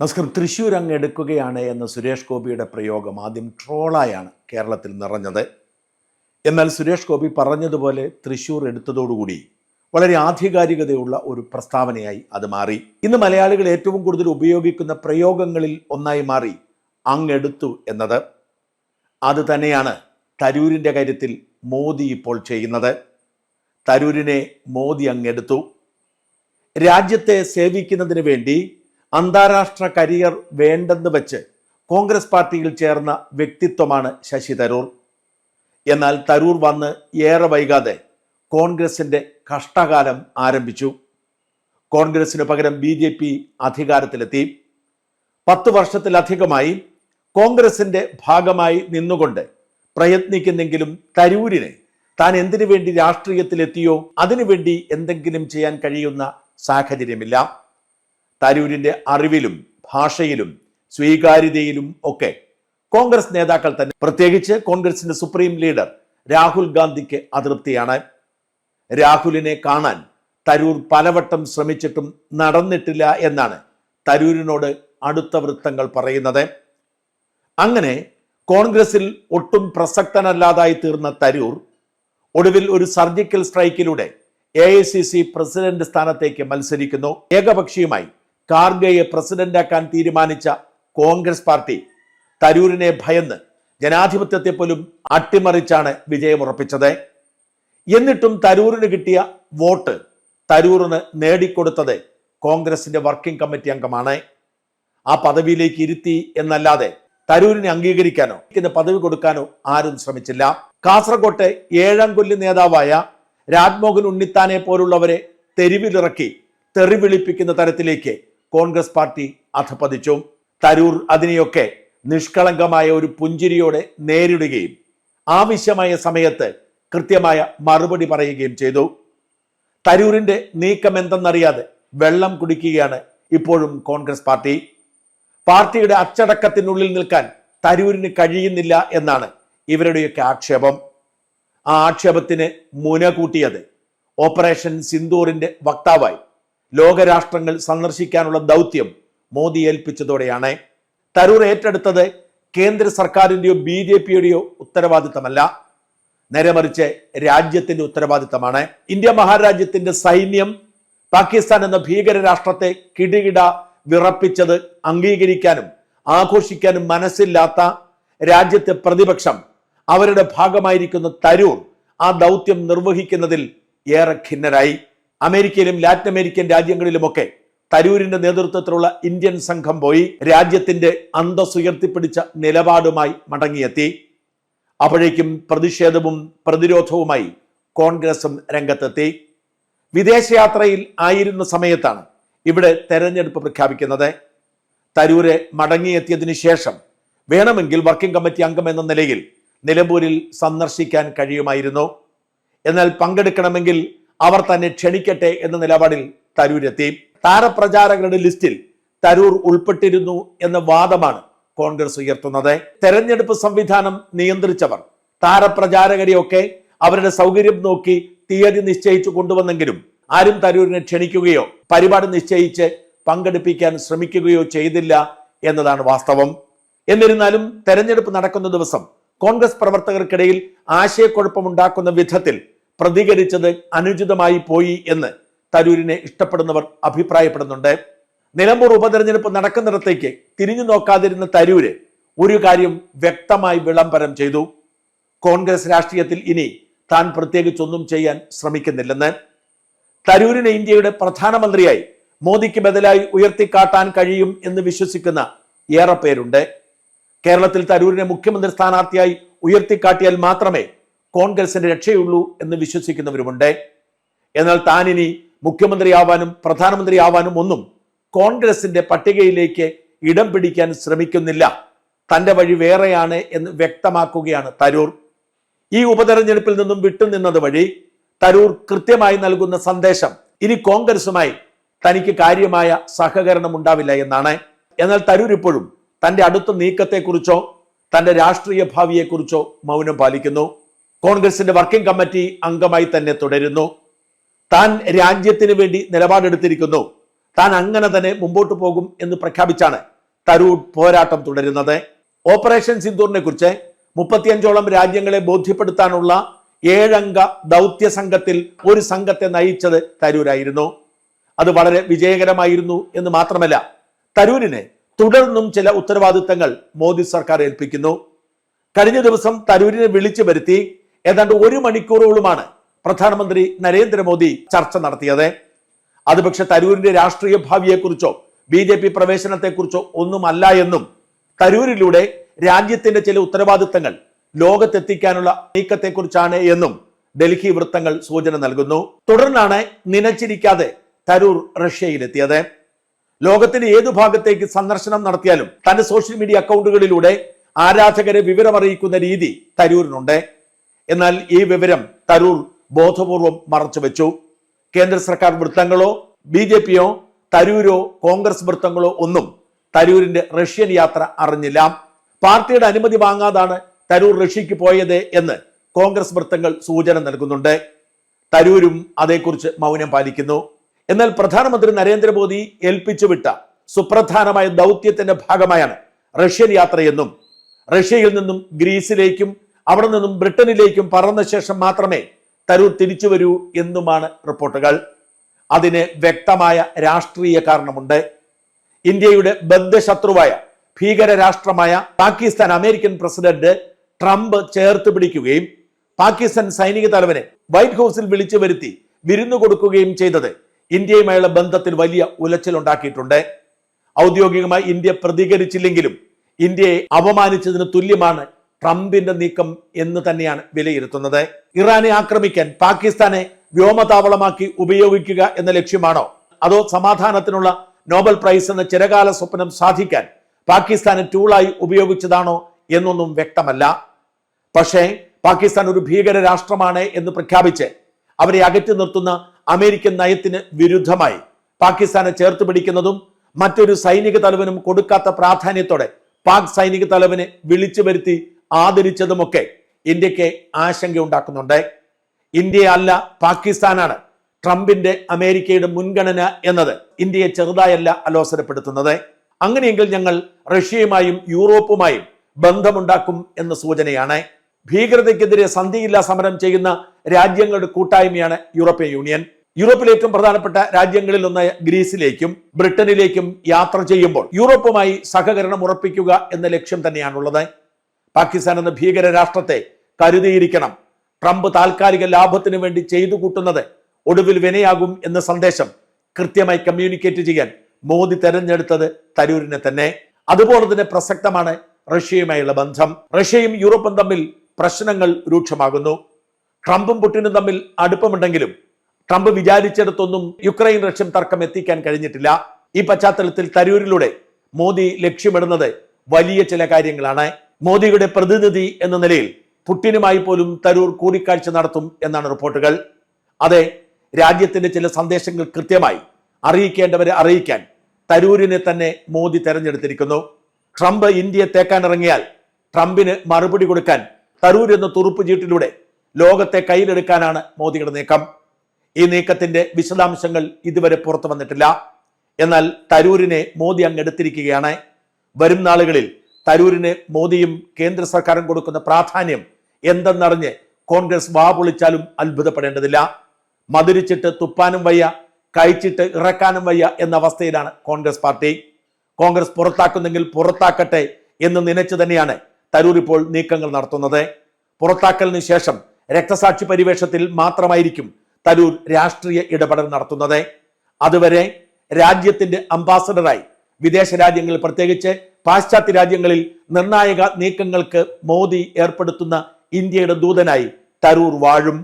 നമസ്കാരം തൃശ്ശൂർ അങ്ങ് എടുക്കുകയാണ് എന്ന സുരേഷ് ഗോപിയുടെ പ്രയോഗം ആദ്യം ട്രോളായാണ് കേരളത്തിൽ നിറഞ്ഞത്. എന്നാൽ സുരേഷ് ഗോപി പറഞ്ഞതുപോലെ തൃശ്ശൂർ എടുത്തതോടുകൂടി വളരെ ആധികാരികതയുള്ള ഒരു പ്രസ്താവനയായി അത് മാറി. ഇന്ന് മലയാളികൾ ഏറ്റവും കൂടുതൽ ഉപയോഗിക്കുന്ന പ്രയോഗങ്ങളിൽ ഒന്നായി മാറി അങ്ങെടുത്തു എന്നത്. അത് തന്നെയാണ് തരൂരിന്റെ കാര്യത്തിൽ മോദി ഇപ്പോൾ ചെയ്യുന്നത്. തരൂരിനെ മോദി അങ്ങെടുത്തു രാജ്യത്തെ സേവിക്കുന്നതിന് വേണ്ടി അന്താരാഷ്ട്ര കരിയർ വേണ്ടെന്ന് വെച്ച് കോൺഗ്രസ് പാർട്ടിയിൽ ചേർന്ന വ്യക്തിത്വമാണ് ശശി തരൂർ. എന്നാൽ തരൂർ വന്ന് ഏറെ വൈകാതെ കോൺഗ്രസിന്റെ കഷ്ടകാലം ആരംഭിച്ചു. കോൺഗ്രസിന് പകരം ബി ജെ പി അധികാരത്തിലെത്തി. പത്ത് വർഷത്തിലധികമായി കോൺഗ്രസിന്റെ ഭാഗമായി നിന്നുകൊണ്ട് പ്രയത്നിക്കുന്നെങ്കിലും തരൂരിനെ താൻ എന്തിനു വേണ്ടി രാഷ്ട്രീയത്തിലെത്തിയോ അതിനുവേണ്ടി എന്തെങ്കിലും ചെയ്യാൻ കഴിയുന്ന സാഹചര്യമില്ല. തരൂരിന്റെ അറിവിലും ഭാഷയിലും സ്വീകാര്യതയിലും ഒക്കെ കോൺഗ്രസ് നേതാക്കൾ തന്നെ. പ്രത്യേകിച്ച് കോൺഗ്രസിന്റെ സുപ്രീം ലീഡർ രാഹുൽ ഗാന്ധിക്ക് അതൃപ്തിയാണ്. രാഹുലിനെ കാണാൻ തരൂർ പലവട്ടം ശ്രമിച്ചിട്ടും നടന്നിട്ടില്ല എന്നാണ് തരൂരിനോട് അടുത്ത വൃത്തങ്ങൾ പറയുന്നത്. അങ്ങനെ കോൺഗ്രസിൽ ഒട്ടും പ്രസക്തനല്ലാതായി തീർന്ന തരൂർ ഒടുവിൽ ഒരു surgical സ്ട്രൈക്കിലൂടെ A I C C president സ്ഥാനത്തേക്ക് മത്സരിക്കുന്നു. ഏകപക്ഷീയമായി കാർഗയെ പ്രസിഡന്റാക്കാൻ തീരുമാനിച്ച കോൺഗ്രസ് പാർട്ടി തരൂരിനെ ഭയന്ന് ജനാധിപത്യത്തെ പോലും അട്ടിമറിച്ചാണ് വിജയമുറപ്പിച്ചത് എന്നിട്ടും തരൂരിന് കിട്ടിയ വോട്ട് തരൂറിന് നേടിക്കൊടുത്തത് കോൺഗ്രസിന്റെ വർക്കിംഗ് കമ്മിറ്റി അംഗമാണ്. ആ പദവിയിലേക്ക് ഇരുത്തി എന്നല്ലാതെ തരൂരിനെ അംഗീകരിക്കാനോ പദവി കൊടുക്കാനോ ആരും ശ്രമിച്ചില്ല. കാസർകോട്ടെ ഏഴാം കൊല്ലി നേതാവായ രാജ്മോഹൻ ഉണ്ണിത്താനെ പോലുള്ളവരെ തെരുവിലിറക്കി തെറിവിളിപ്പിക്കുന്ന തരത്തിലേക്ക് കോൺഗ്രസ് പാർട്ടി അധപ്പതിച്ചു തരൂർ അതിനെയൊക്കെ നിഷ്കളങ്കമായ ഒരു പുഞ്ചിരിയോടെ നേരിടുകയും ആവശ്യമായ സമയത്ത് കൃത്യമായ മറുപടി പറയുകയും ചെയ്തു. തരൂരിന്റെ നീക്കം എന്തെന്നറിയാതെ വെള്ളം കുടിക്കുകയാണ് ഇപ്പോഴും കോൺഗ്രസ് പാർട്ടി. പാർട്ടിയുടെ അച്ചടക്കത്തിനുള്ളിൽ നിൽക്കാൻ തരൂരിന് കഴിയുന്നില്ല എന്നാണ് ഇവരുടെയൊക്കെ ആക്ഷേപം. ആ ആക്ഷേപത്തിന് മുന കൂട്ടിയത് ഓപ്പറേഷൻ സിന്ദൂറിന്റെ വക്താവായി ലോകരാഷ്ട്രങ്ങൾ സന്ദർശിക്കാനുള്ള ദൗത്യം മോദി ഏൽപ്പിച്ചതോടെയാണ്. തരൂർ ഏറ്റെടുത്തത് കേന്ദ്ര സർക്കാരിന്റെയോ ബി ജെ പിയുടെയോ ഉത്തരവാദിത്തമല്ല. നേരെ മറിച്ച് രാജ്യത്തിന്റെ ഉത്തരവാദിത്തമാണ്. ഇന്ത്യ മഹാരാജ്യത്തിന്റെ സൈന്യം പാകിസ്ഥാൻ എന്ന ഭീകര രാഷ്ട്രത്തെ കിടുകിട വിറപ്പിച്ചത് അംഗീകരിക്കാനും ആഘോഷിക്കാനും മനസ്സില്ലാത്ത രാജ്യത്തെ പ്രതിപക്ഷം അവരുടെ ഭാഗമായിരിക്കുന്ന തരൂർ ആ ദൗത്യം നിർവഹിക്കുന്നതിൽ ഏറെ ഖിന്നരായി. അമേരിക്കയിലും ലാറ്റിൻ അമേരിക്കൻ രാജ്യങ്ങളിലുമൊക്കെ തരൂരിന്റെ നേതൃത്വത്തിലുള്ള ഇന്ത്യൻ സംഘം പോയി രാജ്യത്തിന്റെ അന്തസ്സുയർത്തിപ്പിടിച്ച നിലപാടുമായി മടങ്ങിയെത്തി. അപ്പോഴേക്കും പ്രതിഷേധവും പ്രതിരോധവുമായി കോൺഗ്രസും രംഗത്തെത്തി. വിദേശയാത്രയിൽ ആയിരുന്ന സമയത്താണ് ഇവിടെ തെരഞ്ഞെടുപ്പ് പ്രഖ്യാപിക്കുന്നത്. തരൂര് മടങ്ങിയെത്തിയതിനു ശേഷം വേണമെങ്കിൽ വർക്കിംഗ് കമ്മിറ്റി അംഗം എന്ന നിലയിൽ നിലമ്പൂരിൽ സന്ദർശിക്കാൻ കഴിയുമായിരുന്നു. എന്നാൽ പങ്കെടുക്കണമെങ്കിൽ അവർ തന്നെ ക്ഷണിക്കട്ടെ എന്ന നിലപാടിൽ തരൂരെത്തി. താരപ്രചാരകരുടെ ലിസ്റ്റിൽ തരൂർ ഉൾപ്പെട്ടിരുന്നു എന്ന വാദമാണ് കോൺഗ്രസ് ഉയർത്തുന്നത്. തെരഞ്ഞെടുപ്പ് സംവിധാനം നിയന്ത്രിച്ചവർ താരപ്രചാരകരെയൊക്കെ അവരുടെ സൗകര്യം നോക്കി തീയതി നിശ്ചയിച്ചു കൊണ്ടുവന്നെങ്കിലും ആരും തരൂരിനെ ക്ഷണിക്കുകയോ പരിപാടി നിശ്ചയിച്ച് പങ്കെടുപ്പിക്കാൻ ശ്രമിക്കുകയോ ചെയ്തില്ല എന്നതാണ് വാസ്തവം. എന്നിരുന്നാലും തെരഞ്ഞെടുപ്പ് നടക്കുന്ന ദിവസം കോൺഗ്രസ് പ്രവർത്തകർക്കിടയിൽ ആശയക്കുഴപ്പമുണ്ടാക്കുന്ന വിധത്തിൽ പ്രതികരിച്ചത് അനുചിതമായി പോയി എന്ന് തരൂരിനെ ഇഷ്ടപ്പെടുന്നവർ അഭിപ്രായപ്പെടുന്നുണ്ട്. നിലമ്പൂർ ഉപതെരഞ്ഞെടുപ്പ് നടക്കുന്നിടത്തേക്ക് തിരിഞ്ഞു നോക്കാതിരുന്ന തരൂര് ഒരു കാര്യം വ്യക്തമായി വിളംബരം ചെയ്തു. കോൺഗ്രസ് രാഷ്ട്രീയത്തിൽ ഇനി താൻ പ്രത്യേകിച്ചൊന്നും ചെയ്യാൻ ശ്രമിക്കുന്നില്ലെന്ന്. തരൂരിനെ ഇന്ത്യയുടെ പ്രധാനമന്ത്രിയായി മോദിക്ക് ബദലായി ഉയർത്തിക്കാട്ടാൻ കഴിയും എന്ന് വിശ്വസിക്കുന്ന ഏറെ പേരുണ്ട്. കേരളത്തിൽ തരൂരിനെ മുഖ്യമന്ത്രി സ്ഥാനാർത്ഥിയായി ഉയർത്തിക്കാട്ടിയാൽ മാത്രമേ കോൺഗ്രസിന്റെ രക്ഷയുള്ളൂ എന്ന് വിശ്വസിക്കുന്നവരുമുണ്ട്. എന്നാൽ താൻ ഇനി മുഖ്യമന്ത്രിയാവാനും പ്രധാനമന്ത്രിയാവാനും ഒന്നും കോൺഗ്രസിന്റെ പട്ടികയിലേക്ക് ഇടം പിടിക്കാൻ ശ്രമിക്കുന്നില്ല. തന്റെ വഴി വേറെയാണ് എന്ന് വ്യക്തമാക്കുകയാണ് തരൂർ. ഈ ഉപതെരഞ്ഞെടുപ്പിൽ നിന്നും വിട്ടുനിന്നത് വഴി തരൂർ കൃത്യമായി നൽകുന്ന സന്ദേശം ഇനി കോൺഗ്രസുമായി തനിക്ക് കാര്യമായ സഹകരണം ഉണ്ടാവില്ല എന്നാണ്. എന്നാൽ തരൂർ ഇപ്പോഴും തന്റെ അടുത്ത നീക്കത്തെക്കുറിച്ചോ തന്റെ രാഷ്ട്രീയ ഭാവിയെക്കുറിച്ചോ മൗനം പാലിക്കുന്നു. കോൺഗ്രസിന്റെ വർക്കിംഗ് കമ്മിറ്റി അംഗമായി തന്നെ തുടരുന്നു. താൻ രാജ്യത്തിന് വേണ്ടി നിലപാടെടുത്തിരിക്കുന്നു. താൻ അങ്ങനെ തന്നെ മുമ്പോട്ട് പോകും എന്ന് പ്രഖ്യാപിച്ചാണ് തരൂർ പോരാട്ടം തുടരുന്നത്. ഓപ്പറേഷൻ സിന്ദൂറിനെ കുറിച്ച് മുപ്പത്തിയഞ്ചോളം രാജ്യങ്ങളെ ബോധ്യപ്പെടുത്താനുള്ള ഏഴംഗ ദൗത്യ സംഘത്തിൽ ഒരു സംഘത്തെ നയിച്ചത് തരൂരായിരുന്നു. അത് വളരെ വിജയകരമായിരുന്നു എന്ന് മാത്രമല്ല തരൂരിനെ തുടർന്നും ചില ഉത്തരവാദിത്തങ്ങൾ മോദി സർക്കാർ ഏൽപ്പിക്കുന്നു. കഴിഞ്ഞ ദിവസം തരൂരിനെ വിളിച്ചു വരുത്തി ഏതാണ്ട് ഒരു മണിക്കൂറോളമാണ് പ്രധാനമന്ത്രി നരേന്ദ്രമോദി ചർച്ച നടത്തിയത്. അത് പക്ഷെ തരൂരിന്റെ രാഷ്ട്രീയ ഭാവിയെക്കുറിച്ചോ ബി ജെ പി പ്രവേശനത്തെക്കുറിച്ചോ ഒന്നുമല്ല എന്നും തരൂരിലൂടെ രാജ്യത്തിന്റെ ചില ഉത്തരവാദിത്തങ്ങൾ ലോകത്തെത്തിക്കാനുള്ള നീക്കത്തെക്കുറിച്ചാണ് എന്നും ഡൽഹി വൃത്തങ്ങൾ സൂചന നൽകുന്നു. തുടർന്നാണ് നനച്ചിരിക്കാതെ തരൂർ റഷ്യയിലെത്തിയത്. ലോകത്തിന്റെ ഏതു ഭാഗത്തേക്ക് സന്ദർശനം നടത്തിയാലും തന്റെ സോഷ്യൽ മീഡിയ അക്കൗണ്ടുകളിലൂടെ ആരാധകരെ വിവരമറിയിക്കുന്ന രീതി തരൂരിനുണ്ട്. എന്നാൽ ഈ വിവരം തരൂർ ബോധപൂർവം മറച്ചു വെച്ചു കേന്ദ്ര സർക്കാർ വൃത്തങ്ങളോ ബി ജെ പിയോ തരൂരോ കോൺഗ്രസ് വൃത്തങ്ങളോ ഒന്നും തരൂരിന്റെ റഷ്യൻ യാത്ര അറിഞ്ഞില്ല. പാർട്ടിയുടെ അനുമതി വാങ്ങാതാണ് തരൂർ റഷ്യക്ക് പോയത് എന്ന് കോൺഗ്രസ് വൃത്തങ്ങൾ സൂചന നൽകുന്നുണ്ട്. തരൂരും അതേക്കുറിച്ച് മൗനം പാലിക്കുന്നു. എന്നാൽ പ്രധാനമന്ത്രി നരേന്ദ്രമോദി ഏൽപ്പിച്ചുവിട്ട സുപ്രധാനമായ ദൗത്യത്തിന്റെ ഭാഗമായാണ് റഷ്യൻ യാത്രയെന്നും റഷ്യയിൽ നിന്നും ഗ്രീസിലേക്കും അവിടെ നിന്നും ബ്രിട്ടനിലേക്കും പറന്ന ശേഷം മാത്രമേ തരൂർ തിരിച്ചു വരൂ എന്നുമാണ് റിപ്പോർട്ടുകൾ. അതിന് വ്യക്തമായ രാഷ്ട്രീയ കാരണമുണ്ട്. ഇന്ത്യയുടെ ബദ്ധശത്രുവായ ഭീകര രാഷ്ട്രമായ പാകിസ്ഥാൻ അമേരിക്കൻ പ്രസിഡന്റ് ട്രംപ് ചേർത്ത് പിടിക്കുകയും പാകിസ്ഥാൻ സൈനിക തലവനെ വൈറ്റ് ഹൗസിൽ വിളിച്ചു വരുത്തി വിരുന്നു കൊടുക്കുകയും ചെയ്തത് ഇന്ത്യയുമായുള്ള ബന്ധത്തിൽ വലിയ ഉലച്ചിലുണ്ടാക്കിയിട്ടുണ്ട്. ഔദ്യോഗികമായി ഇന്ത്യ പ്രതികരിച്ചില്ലെങ്കിലും ഇന്ത്യയെ അപമാനിച്ചതിന് തുല്യമാണ് ട്രംപിന്റെ നീക്കം എന്ന് തന്നെയാണ് വിലയിരുത്തുന്നത്. ഇറാനെ ആക്രമിക്കാൻ പാകിസ്ഥാനെ വ്യോമതാവളമാക്കി ഉപയോഗിക്കുക എന്ന ലക്ഷ്യമാണോ? അതോ സമാധാനത്തിനുള്ള നോബൽ പ്രൈസ് എന്ന ചിരകാല സ്വപ്നം സാധിക്കാൻ പാകിസ്ഥാനെ ടൂളായി ഉപയോഗിച്ചതാണോ എന്നൊന്നും വ്യക്തമല്ല. പക്ഷേ പാകിസ്ഥാൻ ഒരു ഭീകര രാഷ്ട്രമാണ് എന്ന് പ്രഖ്യാപിച്ച് അവരെ അകറ്റി നിർത്തുന്ന അമേരിക്കൻ നയത്തിന് വിരുദ്ധമായി പാകിസ്ഥാനെ ചേർത്ത് പിടിക്കുന്നതും മറ്റൊരു സൈനിക തലവനും കൊടുക്കാത്ത പ്രാധാന്യത്തോടെ പാക് സൈനിക തലവനെ വിളിച്ചു വരുത്തി ആദരിച്ചതുമൊക്കെ ഇന്ത്യയ്ക്ക് ആശങ്കയുണ്ടാക്കുന്നുണ്ട്. ഇന്ത്യ അല്ല പാകിസ്ഥാനാണ്. ട്രംപിന്റെ അമേരിക്കയുടെ മുൻഗണന എന്നത് ഇന്ത്യയെ ചെറുതായല്ല അലോസരപ്പെടുത്തുന്നത്. അങ്ങനെയെങ്കിൽ ഞങ്ങൾ റഷ്യയുമായും യൂറോപ്പുമായും ബന്ധമുണ്ടാക്കും എന്ന സൂചനയാണ്. ഭീകരതയ്ക്കെതിരെ സന്ധിയില്ലാ സമരം ചെയ്യുന്ന രാജ്യങ്ങളുടെ കൂട്ടായ്മയാണ് യൂറോപ്യൻ യൂണിയൻ. യൂറോപ്പിലെ ഏറ്റവും പ്രധാനപ്പെട്ട രാജ്യങ്ങളിൽ ഒന്ന് ഗ്രീസിലേക്കും ബ്രിട്ടനിലേക്കും യാത്ര ചെയ്യുമ്പോൾ യൂറോപ്പുമായി സഹകരണം ഉറപ്പിക്കുക എന്ന ലക്ഷ്യം തന്നെയാണുള്ളത്. പാകിസ്ഥാൻ എന്ന ഭീകര രാഷ്ട്രത്തെ കരുതിയിരിക്കണം. ട്രംപ് താൽക്കാലിക ലാഭത്തിന് വേണ്ടി ചെയ്തു കൂട്ടുന്നത് ഒടുവിൽ വിനയാകും എന്ന സന്ദേശം കൃത്യമായി കമ്മ്യൂണിക്കേറ്റ് ചെയ്യാൻ മോദി തെരഞ്ഞെടുത്തത് തരൂരിനെ തന്നെ. അതുപോലെ തന്നെ പ്രസക്തമാണ് റഷ്യയുമായുള്ള ബന്ധം. റഷ്യയും യൂറോപ്പും തമ്മിൽ പ്രശ്നങ്ങൾ രൂക്ഷമാകുന്നു. ട്രംപും പുട്ടിനും തമ്മിൽ അടുപ്പമുണ്ടെങ്കിലും ട്രംപ് വിചാരിച്ചിടത്തൊന്നും യുക്രൈൻ റഷ്യൻ തർക്കം എത്തിക്കാൻ കഴിഞ്ഞിട്ടില്ല. ഈ പശ്ചാത്തലത്തിൽ തരൂരിലൂടെ മോദി ലക്ഷ്യമിടുന്നത് വലിയ ചില കാര്യങ്ങളാണ്. മോദിയുടെ പ്രതിനിധി എന്ന നിലയിൽ പുട്ടിനുമായി പോലും തരൂർ കൂടിക്കാഴ്ച നടത്തും എന്നാണ് റിപ്പോർട്ടുകൾ. അതെ രാജ്യത്തിന്റെ ചില സന്ദേശങ്ങൾ കൃത്യമായി അറിയിക്കേണ്ടവരെ അറിയിക്കാൻ തരൂരിനെ തന്നെ മോദി തെരഞ്ഞെടുത്തിരിക്കുന്നു. ട്രംപ് ഇന്ത്യയെ തേക്കാനിറങ്ങിയാൽ ട്രംപിന് മറുപടി കൊടുക്കാൻ തരൂർ എന്ന തുറുപ്പ് ചീട്ടിലൂടെ ലോകത്തെ കയ്യിലെടുക്കാനാണ് മോദിയുടെ നീക്കം. ഈ നീക്കത്തിന്റെ വിശദാംശങ്ങൾ ഇതുവരെ പുറത്തു വന്നിട്ടില്ല. എന്നാൽ തരൂരിനെ മോദി അങ്ങെടുത്തിരിക്കുകയാണ് വരും നാളുകളിൽ തരൂരിന് മോദിയും കേന്ദ്ര സർക്കാരും കൊടുക്കുന്ന പ്രാധാന്യം എന്തെന്നറിഞ്ഞ് കോൺഗ്രസ് വാ പൊളിച്ചാലും അത്ഭുതപ്പെടേണ്ടതില്ല. മധുരിച്ചിട്ട് തുപ്പാനും വയ്യ കഴിച്ചിട്ട് ഇറക്കാനും വയ്യ എന്ന അവസ്ഥയിലാണ് കോൺഗ്രസ് പാർട്ടി. കോൺഗ്രസ് പുറത്താക്കുന്നെങ്കിൽ പുറത്താക്കട്ടെ എന്ന് നനച്ചു തന്നെയാണ് തരൂർ ഇപ്പോൾ നീക്കങ്ങൾ നടത്തുന്നത്. പുറത്താക്കലിന് ശേഷം രക്തസാക്ഷി പരിവേഷത്തിൽ മാത്രമായിരിക്കും തരൂർ രാഷ്ട്രീയ ഇടപെടൽ നടത്തുന്നത്. അതുവരെ രാജ്യത്തിന്റെ അംബാസഡറായി വിദേശ രാജ്യങ്ങളിൽ പ്രത്യേകിച്ച് പാശ്ചാത്യ രാജ്യങ്ങളിൽ നിർണായക നീക്കങ്ങൾക്ക് മോദി ഏർപ്പെടുത്തുന്ന ഇന്ത്യയുടെ ദൂതനായി തരൂർ വാഴും.